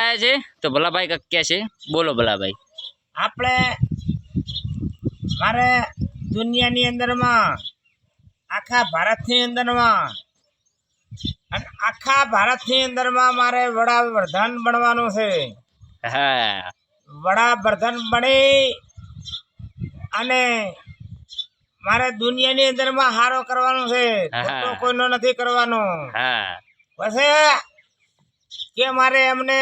આવ્યા છે? તો ભલાભાઈ કહે છે? બોલો ભલાભાઈ. આપણે મારે દુનિયાની અંદરમાં આખા ભારતની અંદરમાં અને આખા ભારતની અંદરમાં મારે વડાપ્રધાન બનવાનું છે. હા. વડાપ્રધાન બની અને મારે દુનિયાની અંદરમાં હારો કરવાનો છે. કોઈનો નથી કરવાનો. હા. પછી કે મારે એમને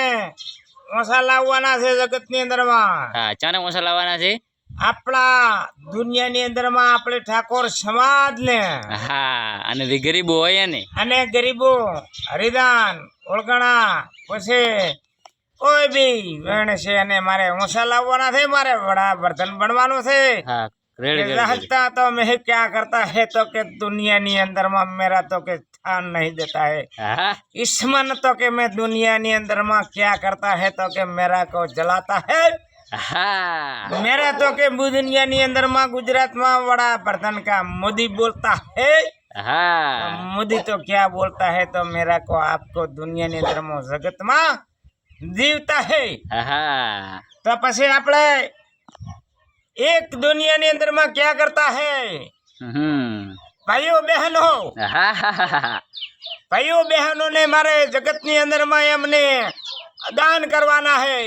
ઓછા લાવવાના છે જગતની અંદરમાં. હા ચાને ઓછા લાવવાના છે? આપણા દુનિયાની અંદરમાં આપણે ઠાકોર સમાજને હા અને ગરીબો હોય ને અને ગરીબો હરિદાન ઓળગણા પછી કોઈ બી વેણ છે અને મારે ઓછા લાવવાના છે મારે વડા વર્ધન બનવાનું છે. હા રહેતા તો મેં ક્યાં કરતા હે તો કે દુનિયાની અંદરમાં મેરા તો કે સ્થાન નહીં દેતા है હા ईस्मन तो के मैं दुनिया ની अंदर में क्या करता है तो के मेरा को जलाता है હા मेरा तो के दुनिया ની अंदर में गुजरात में बड़ा प्रधान का मोदी बोलता है હા मोदी तो क्या बोलता है तो मेरा को आपको दुनिया ની अंदर में जगत में જીવતા है હા તો પછી આપણે એક દુનિયા ની અંદર માં क्या करता है હમ ભાઈઓ બહેનો. ભાઈઓ બહેનોને મારે જગતની અંદરમાં એમને દાન કરવાના હે.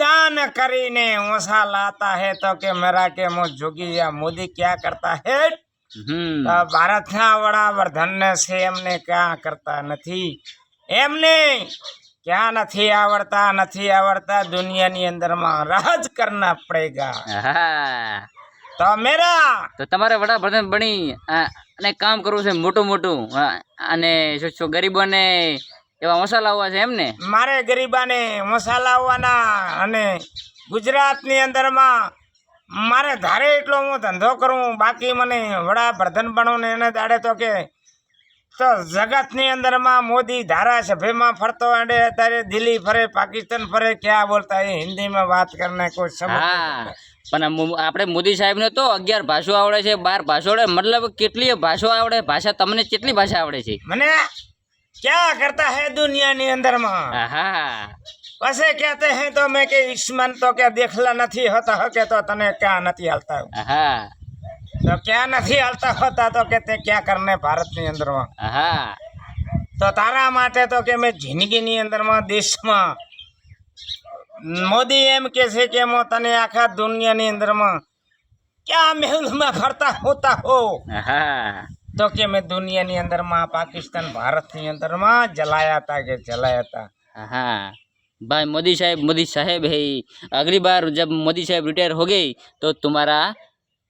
દાન કરીને ઓછા લાતા હે તો કે મેરા કે મો જોગી મોદી ક્યાં કરતા હે? ભારતના વડા વર્ધન છે એમને ક્યાં કરતા નથી? એમને ક્યાં નથી આવડતા? નથી આવડતા દુનિયાની અંદરમાં રાજ કરના પડેગા. તો મેરા! તો તમારે વડાપ્રધાન બની અને કામ કરવું છે મોટું મોટું અને શું શું ગરીબોને એવા મસાલા આવવા છે એમ ને? મારે ગરીબાને મસાલા આવવાના અને ગુજરાતની અંદરમાં મારે ધારે એટલો હું ધંધો કરું બાકી મને વડાપ્રધાન બનવું ને એને દાડે તો કે તો જગતની અંદરમાં મોદી ધારાસભ્યમાં ફરતો અડે અત્યારે દિલ્હી ફરે પાકિસ્તાન ફરે ક્યાં બોલતા એ હિન્દીમાં વાત કરને કોઈ સમજ પણ આપણે મોદી સાહેબને તો અગિયાર ભાષો આવડે છે બાર ભાષો આવડે મતલબ કેટલી ભાષો આવડે ભાષા તમને કેટલી ભાષા આવડે છે? મને ક્યાં કરતા હે દુનિયાની અંદરમાં? હા પછી કહેતે હે તો મેં કે ઈશ્માન તો કે દેખલા નથી હોતા હો કે તો તને ક્યાં નથી હાલતા? હા તો ક્યાં નથી હાલતા હોતા તો કે તે ક્યાં કરને ભારતની અંદરમાં? હા તો તારા માટે તો કે મેં જિંદગીની અંદરમાં દેશમાં મોદી એમ કે છે કે હું તને આખા દુનિયાની અંદરમાં ક્યાં મહેલમાં ફરતા હોતા હો હા તો કે મેં દુનિયાની અંદરમાં પાકિસ્તાન ભારતની અંદરમાં જલાયા હતા કે જલાયા હતા हाँ भाई मोदी साहब मोदी साहब है अगली बार जब मोदी साहब रिटायर हो गए तो तुम्हारा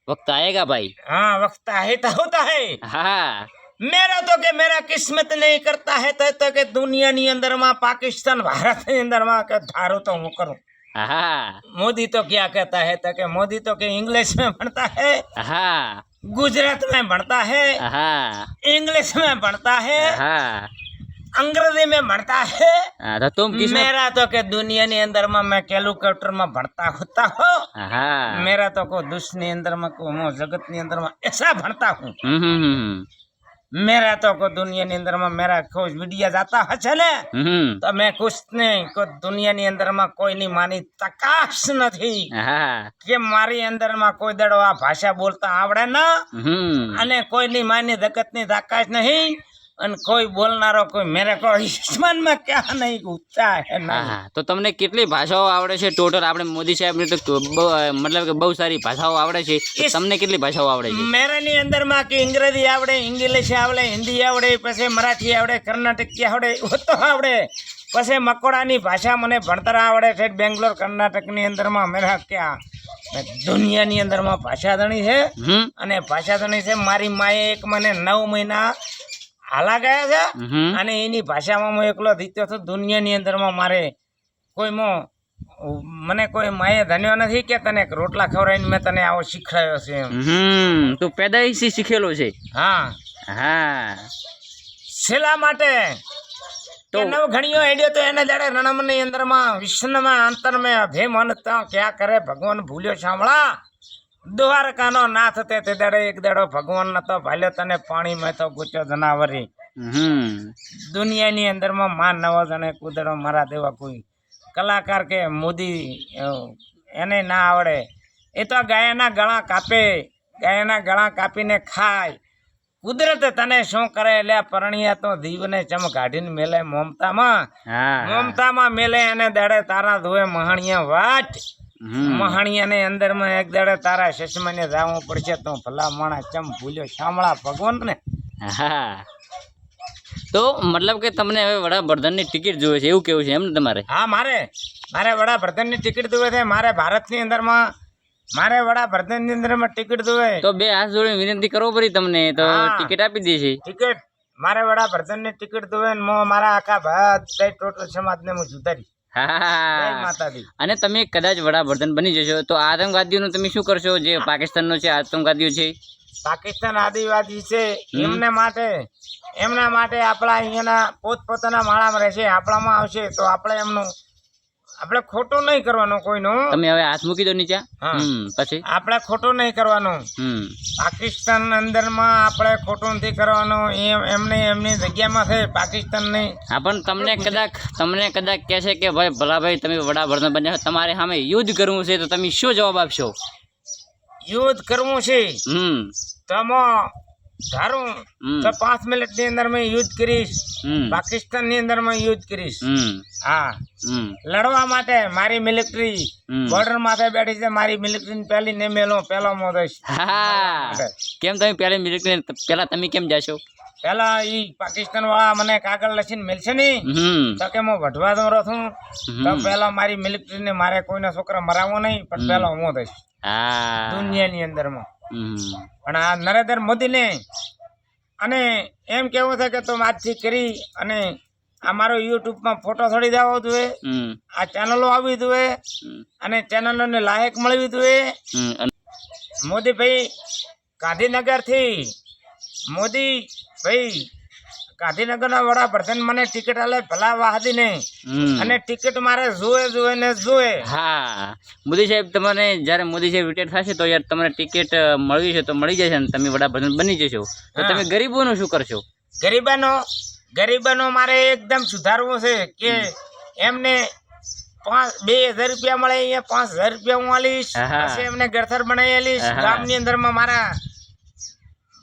वक्त आएगा भाई हाँ वक्त आहिता होता है हाँ मेरा तो के मेरा किस्मत नहीं करता है तो, तो के दुनिया ની અંદરમાં પાકિસ્તાન ભારત ની અંદરમાં કે ધારું તો હું કરું हाँ मोदी तो क्या कहता है तो के मोदी तो के इंग्लिश में पढ़ता है हाँ गुजरात में पढ़ता है हाँ इंग्लिश में पढ़ता है हाँ अंग्रेजी में पढ़ता है हाँ, तो तुम किस में मेरा तो के दुनिया ની અંદરમાં મેં કેલ્ક્યુલેટર માં ભણતા હોતા હો हाँ मेरा तो को दुष्ट ની અંદરમાં को હું જગત ની અંદરમાં ऐसा भणता हूँ મેરા તો કો દુનિયાની અંદરમાં મેરા ખુશ વિડિયા જાતા હશે ને? તો મેં ખુશ નહીં કો દુનિયાની કોઈ ની માની તકાશ નથી. કે મારી અંદરમાં કોઈ દડો આ ભાષા બોલતા આવડે ના? અને કોઈ ની માની જગતની તકાસ નહીં? અને કોઈ બોલનારો કોઈ મેરે કો ઈસ્માનમાં ક્યાં નહીં ઊંચા હે હા તો તમને કેટલી ભાષાઓ આવડે છે? ટોટલ આપણે મોદી સાહેબને તો મતલબ કે બહુ સારી ભાષાઓ આવડે છે. તમને કેટલી ભાષાઓ આવડે છે? મેરાની અંદરમાં કે અંગ્રેજી આવડે ઇંગ્લિશ આવડે હિન્દી આવડે પછી મરાઠી આવડે કર્ણાટકી આવડે તો આવડે. પછી મકોડાની ભાષા મને ભણતર આવડે છે બેંગ્લોર કર્ણાટકની અંદરમાં મેરા ક્યાં? દુનિયાની અંદરમાં ભાષા ધણી છે. અને ભાષા ધણી છે મારી માએ એક મને નવ મહિના હાલા ગયા છે? અને એની ભાષામાં હું એકલો દીત્યો છું. દુનિયાની અંદરમાં મારે કોઈ મને કોઈ માએ ધન્યો નથી કે તને રોટલા ખવડાવીને મેં તને આવો શીખડાયો છે એમ. તું પેદાઈશી શીખેલો છે. હા. હા. શેલા માટે? તો કે નવ ઘણીઓ હેડ્યો તો એને જાડે રણમની અંદરમાં વિષ્ણુમાં અંતરમાં મન ત્યાં ક્યાં કરે ભગવાન ભૂલ્યો સાંભળા દ્વારકાનો નાથ તે તે દાડે એક દાડો ભગવાન નતો ભાલ્યો તને પાણીમાં તો ગુચો જનાવરી. દુનિયાની અંદરમાં માન નવાજ અને કુદરો મારા દેવા કોઈ કલાકાર કે મોદી એને ના આવડે. એ તો ગાયના ગળા કાપે ગાયના ગળા કાપીને ખાય. કુદરત તને શું કરે? એટલે પરણિયા તો દીવને ચમ કાઢીને મેલે મમતામાં. મમતામાં મેલે એને દાડે તારા ધોવે મહાણિયા વાટ. મહાણિયાને અંદરમાં એક દાડે તારા સસમાને જાવું પડશે તો ભલા માણા ચમ ભૂલ્યો. શામળા ભગવાન ને? હા. તો મતલબ કે તમને હવે વડાપ્રધાનની ટિકિટ જોવે છે એવું કેવું છે એમ ને તમારે? હા મારે. મારે વડાપ્રધાનની ટિકિટ જોવે છે મારે ભારતની અંદરમાં મારે વડાપ્રધાનની અંદરમાં ટિકિટ જોવે. તો બે હાથ જોડીને વિનંતી કરવો પડી તમને તો ટિકિટ આપી દેશે ટિકિટ? મારે વડાપ્રધાનની ટિકિટ જોવે ને મારા આખા બધા ટોટલ સમાજને હું સુધારી જય હા માતાજી અને તમે કદાચ વડાપ્રધાન બની જશો તો આતંકવાદીઓનું તમે શું કરશો? જે પાકિસ્તાનનો છે આતંકવાદીઓ છે. પાકિસ્તાન આદિવાસી છે એમને માટે એમના માટે આપણા અહીંયાના પોતપોતાના માળામાં રહેશે આપણામાં આવશે તો આપણે એમનું આપણે ખોટું નહીં કરવાનો કોઈનો. તમે હવે હાથ મૂકી દો નીચે. પછી? આપણે ખોટું નહીં કરવાનો. પાકિસ્તાન અંદરમાં આપણે ખોટું નથી કરવાનો એમને એમની જગ્યામાં છે પાકિસ્તાનની. હા પણ તમને કદાચ તમને કદાચ કહેશે કે ભાઈ ભલાભાઈ તમે વડાપ્રધાન બન્યા તમારે સામે યુદ્ધ કરવું છે તો તમે શું જવાબ આપશો? યુદ્ધ કરવું છે? હમ. તમે ધારું તો પાંચ મિનિટની અંદર મેં યુદ્ધ કરીશ. પાકિસ્તાનની અંદર મેં યુદ્ધ કરીશ. હા. લડવા માટે મારી મિલિટરી બોર્ડર માથે બેઠી છે. મારી મિલિટરી પહેલી ને મેલો પેલો હા. કેમ તમે પહેલા મિલિટરી પેલા તમે કેમ જશો? પેલા ઈ પાકિસ્તાન વાળા મને કાગળ લખીને મળશે નહીં. તો કે હું વઢવા દોરો છું તો પેલા મારી મિલિટરી ને મારે કોઈના છોકરા મરાવો નહીં પણ પેલો હું. દઈશ દુનિયાની અંદરમાં. પણ આ નરેન્દ્ર મોદીને અને એમ કેવું છે કે તું આજથી કરી અને આ મારો યુટ્યુબમાં ફોટો છોડી દેવો જોઈએ. આ ચેનલો આવવી જોઈએ. અને ચેનલોને લાયક મળવી જોઈએ. મોદી ભાઈ મોદીભાઈ ગાંધીનગરથી મોદી ભાઈ ગાંધીનગરના વડાપ્રધાન મને ટિકિટ આલે ભલા વાહદી નહીં. અને ટિકિટ મારે જોવે જોવે ને જોવે. હા. મોદી સાહેબ તમને જ્યારે મોદી સાહેબ રિટાયર થશે તો યાર તમને ટિકિટ મળવી છે તો મળી જશે ને તમે વડાપ્રધાન બની જશો. તો. તમે ગરીબોનું શું કરશો? ગરીબાનો ગરીબાનો મારે એકદમ સુધારવું છે કે એમને પાંચ બે હજાર રૂપિયા મળે અહીંયા પાંચ હજાર રૂપિયા હું આલીશ. એમને ઘરથર બનાવી આલીશ. ગામની અંદરમાં મારા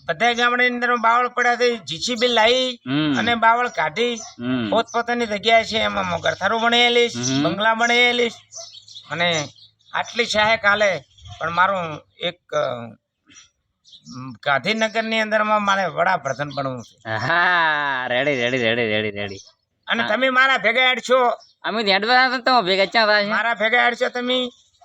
બધા ની અંદર બાવળ પડ્યા છે. જીસીબી લાવી અને બાવળ કાઢી પોત પોતપોતાની જગ્યાએ છે એમાં ઘરથારું બનાવી બંગલા બનાવી અને આટલી સહાયક હાલે પણ મારું એક ગાંધીનગરની અંદરમાં મારે વડાપ્રધાન બનવું છે. હા ready ready ready ready ready અને તમે મારા ભેગા હેડશો અમે ધ્યાન હતા તમે ભેગા ક્યાં મારા ભેગા હેડશો તમે.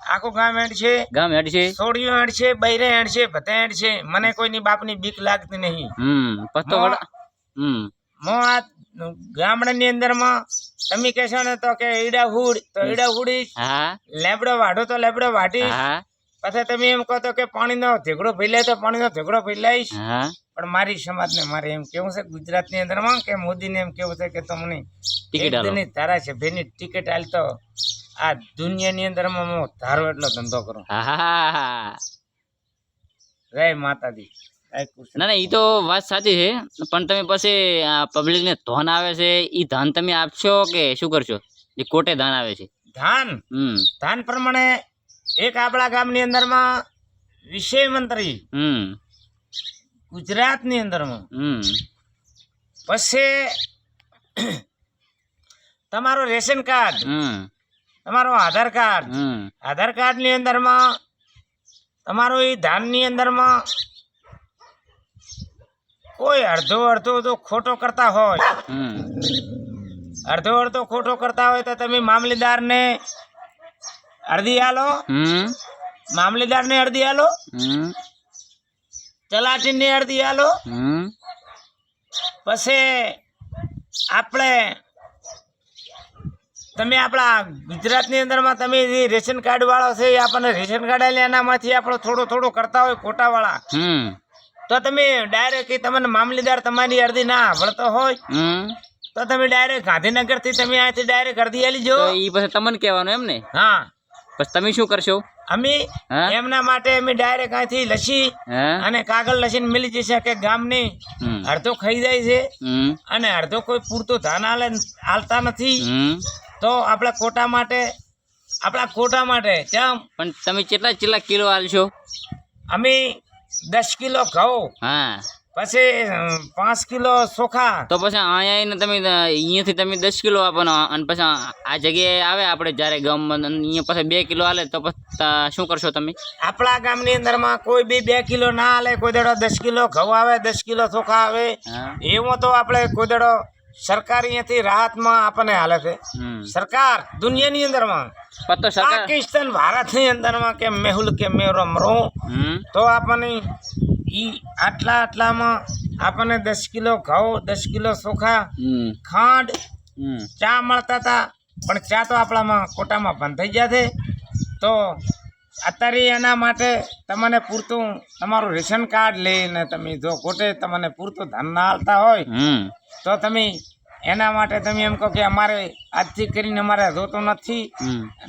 આખું ગામ હેડશે ગામ હેડ છે. છોડીઓ હેડશે બૈરે હેડશે બધા હેડશે મને કોઈની બાપની બીક લાગતી નહીં. હમ પછી તો હા. વડા હમ. હું આ ગામડાની અંદરમાં તમે કહેશો ને તો કે ઈડા હુડ તો ઈડા હુડી હા. લેબડો વાઢો તો લેબડો વાઢીશ. હા. પછી તમે એમ કહો તો કે પાણીનો ઝઘડો ફેલાય તો પાણીનો ઝઘડો ફેલાઈશ. હા. પણ મારી સમાજને મારે એમ કેવું છે ગુજરાતની અંદરમાં કે મોદીને એમ કેવું છે કે તમને ટિકિટ તારા છે ભાઈ ધારાસભ્યની ટિકિટ હાલતો તો આ દુનિયાની અંદરમાં હું ધારો એટલો ધંધો કરું. હા જય માતાજી. ના ના એ તો વાત સાચી છે પણ તમે પછી પબ્લિકને ધન આવે છે એ ધન તમે આપશો કે શું કરશો? જે કોટે ધન આવે છે? ધાન? ધન ધાન પ્રમાણે એક આપણા ગામની અંદરમાં વિષય મંત્રી. ગુજરાતની અંદરમાં. પછી તમારો રેશન કાર્ડ. તમારું આધાર કાર્ડ. આધાર કાર્ડની અંદરમાં તમારું એ ધાનની અંદરમાં કોઈ અડધો અડધો તો ખોટો કરતા હોય. અડધો અડધો ખોટો કરતા હોય તો તમે મામલીદારને અડધી આલો. હમ. મામલેદારને અડધી આલો. હમ. તલાટીને અડધી આલો. પછી આપણે તમે આપણા ગુજરાતની અંદરમાં તમે જે રેશન કાર્ડ વાળા છે એ આપણને રેશન કાર્ડ આલે એનામાંથી આપણે થોડો થોડો કરતા હોય ખોટાવાળા. તો તમે ડાયરેક્ટ તમને મામલેદાર તમારી અરજી ના વળતો હોય તો તમે ડાયરેક્ટ ગાંધીનગરથી તમે અહીંયાથી ડાયરેક્ટ અરજી આલી જો. એ પછી તમને કહેવાનું એમ ને? હા. પછી તમે શું કરશો? અમે એમના માટે અમે ડાયરેક્ટ અહીંથી લસી અને કાગળ લસીને મિલી જશે કે ગામની. અડધો ખાઈ જાય છે અને અડધો કોઈ પૂરતો ધાન હાલે હાલતા નથી. તો આપણા કોટા માટે આપણા કોટા માટે કેમ? પણ તમે કેટલા કેટલા કિલો આલશો? અમે દસ કિલો ઘઉં હા. પછી પાંચ કિલો ચોખા. તો પછી અહીંયા તમે અહીંયાથી તમે દસ કિલો આપવાનો અને પછી આ- જગ્યાએ આવે આપણે જ્યારે ગામમાં અહીંયા પછી બે કિલો આલે તો પછી શું કરશો તમે? આપણા ગામની અંદરમાં કોઈ બી બે કિલો ના હાલે કોઈ દાડો દસ કિલો ઘઉં આવે દસ કિલો ચોખા આવે. એવું તો આપણે કોઈ દાડો સરકાર અહીંયાથી રાહતમાં આપણને હાલે છે. સરકાર દુનિયાની અંદરમાં. પાકિસ્તાન ભારતની અંદરમાં કે મેહુલ કે મેરો મરો તો આપણને ઈ આટલા આટલામાં આપણને દસ કિલો ઘઉં દસ કિલો ચોખા ખાંડ ચા મળતા હતા પણ ચા તો આપણામાં કોટામાં બંધ થઈ ગયા છે. તો અત્યારે એના માટે તમને પૂરતું તમારું રેશન કાર્ડ લઈને તમે જો કોટે તમને પૂરતું ધન ના હાલતા હોય. તો તમે એના માટે તમે એમ કહો કે અમારે આજથી કરીને અમારે જોતો નથી.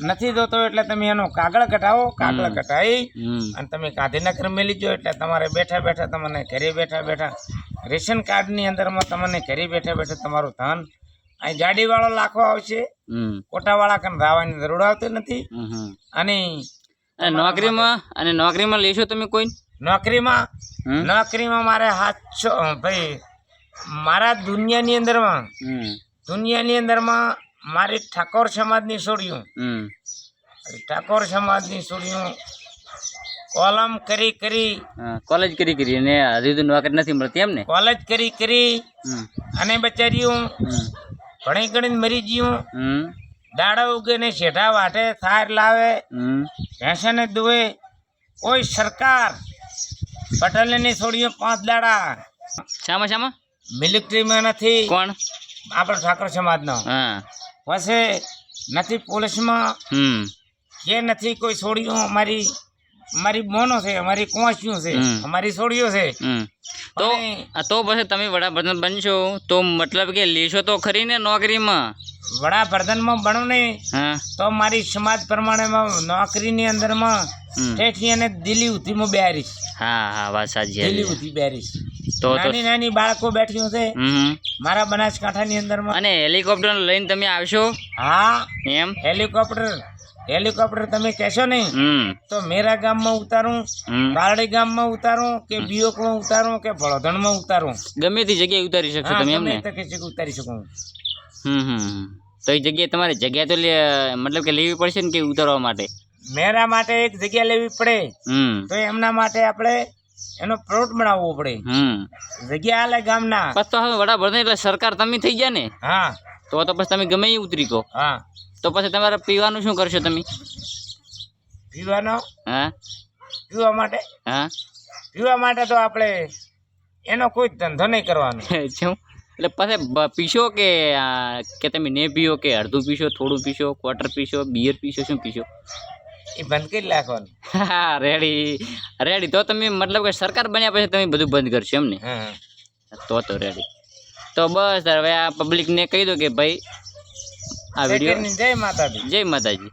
નથી જોતો એટલે તમે એનો કાગળ કઢાવો કાગળ કટાવી કઢાવી અને તમે ગાંધીનગર મેલી જો એટલે તમારે બેઠા બેઠા તમને ઘરે બેઠા બેઠા રેશન કાર્ડની અંદરમાં તમને ઘરે બેઠા બેઠા તમારું ધન અહીં ગાડીવાળો લાખો આવશે. કોટાવાળા કન રાવાની જરૂર આવતી નથી. અને નોકરીમાં અને નોકરીમાં લેશો તમે કોઈ નોકરીમાં નોકરીમાં મારે હાથ ભાઈ મારા દુનિયાની અંદરમાં દુનિયાની અંદરમાં મારી ઠાકોર સમાજની છોડ્યું ઠાકોર સમાજની છોડ્યું કોલમ કરી કરી કોલેજ કરી કરી અને હજી તો નોકરી નથી મળતી એમ ને કોલેજ કરી કરી અને બચાર્યું. ઘણી ઘણી મરી ગયું. દાડા ઉગે ને શેઠા વાટે થાર લાવે. ભેંસને દુવે. કોઈ સરકાર પટેલને છોડ્યું પાંચ દાડા. શામાં શામાં? મિલિટરીમાં નથી. કોણ? આપણા ઠાકોર સમાજનો. પછી નથી પોલીસમાં? કે નથી કોઈ છોડ્યું અમારી અમારી બોનો છે અમારી કોંસ્યું છે અમારી છોડીઓ છે. તો તો પછી તમે વડાપ્રધાન બનશો તો મતલબ કે લેશો તો ખરી ને નોકરીમાં? વડાપ્રધાનમાં બનો ને તો મારી સમાજ પ્રમાણે નોકરીની અંદરમાં ઠેઠી અને દિલ્હી ઉધીમાં બેહારીશ. હા હા વાત સાચી દિલ્હી. ઉધી બેહારીશ. તો નાની નાની બાળકો બેઠ્યું છે મારા બનાસકાંઠાની અંદરમાં. અને હેલિકોપ્ટર લઈને તમે આવશો? હા. એમ? હેલિકોપ્ટર હેલિકોપ્ટર તમે કહેશો નહીં તો મેરા ગામમાં ઉતારું બારડી ગામમાં ઉતારું કે બિયોકમાં ઉતારું કે ભળોધણમાં ઉતારું? ગમે તે જગ્યાએ ઉતારી શકશો તમે એમ ગમે ને? તે કે છે કે ઉતારી શકું હમ. તો એ જગ્યાએ તમારે જગ્યા તો મતલબ કે લેવી પડશે ને કે ઉતારવા માટે? મેરા માટે એક જગ્યા લેવી પડે. તો એમના માટે આપણે એનો પ્લોટ બનાવવો પડે. જગ્યા આલે ગામના. બસ તો હવે વડાપ્રધાન એટલે સરકાર તમે થઈ ગયા ને? હા. તો તો પછી તમે ગમે એ ઉતરી કહો હા. તો પછી તમારે પીવાનું શું કરશો તમે? પીવાનો? હા. પીવા માટે? હા. પીવા માટે તો આપણે એનો કોઈ ધંધો નહીં કરવાનો. શું એટલે પછી પીશો કે કે તમે ને પીઓ કે અડધું પીશો થોડું પીશો ક્વાર્ટર પીશો બિયર પીશો શું પીશો? એ બંધ કરી નાખવાનું. હા રેડી. રેડી. તો તમે મતલબ કે સરકાર બન્યા પછી તમે બધું બંધ કરશો એમ ને? તો તો રેડી. તો બસ હવે આ પબ્લિકને કહી દો કે ભાઈ આ વીડિયો જય માતાજી. જય માતાજી.